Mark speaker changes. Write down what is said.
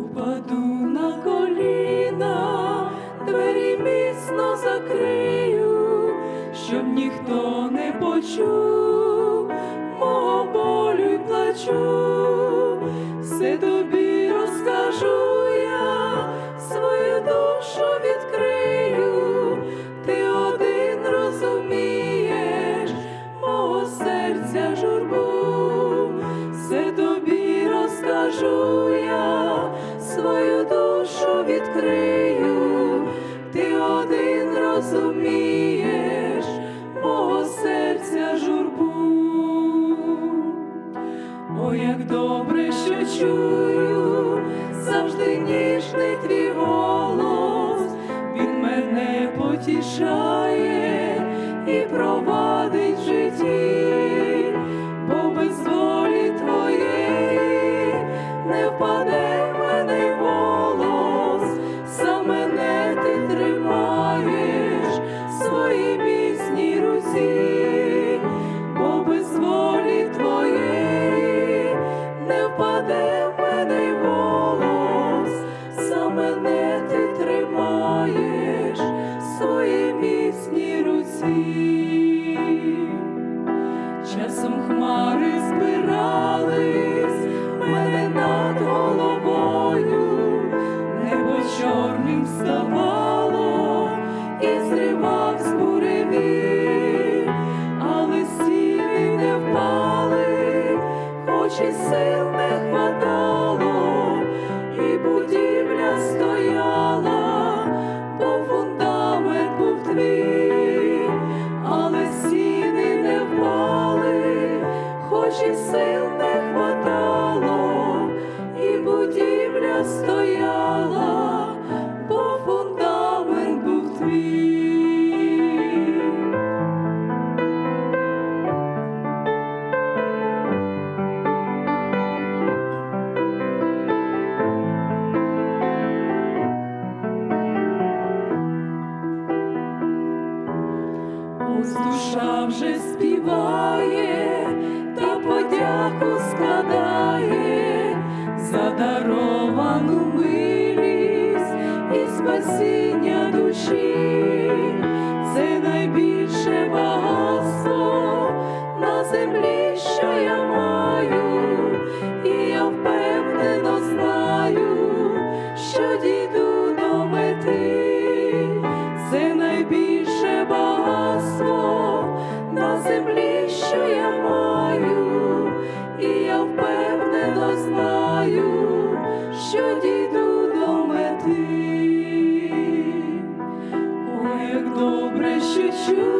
Speaker 1: Упаду на коліна, двері міцно закрию, щоб ніхто не почув. Мого болю й плачу, все як добре, що чую, завжди ніжний твій голос, він мене потішає і провадить в житті, мене ти тримаєш в своїй міцній руці. Часом хмари збирались мене над головою, небо чорним ставало і зривав з буреві, але стіни не впали, хоч і Ось душа вже співає та подяку складає за даровану милість і спасіння душі, це найбільше багатство на землі, що я маю, добре,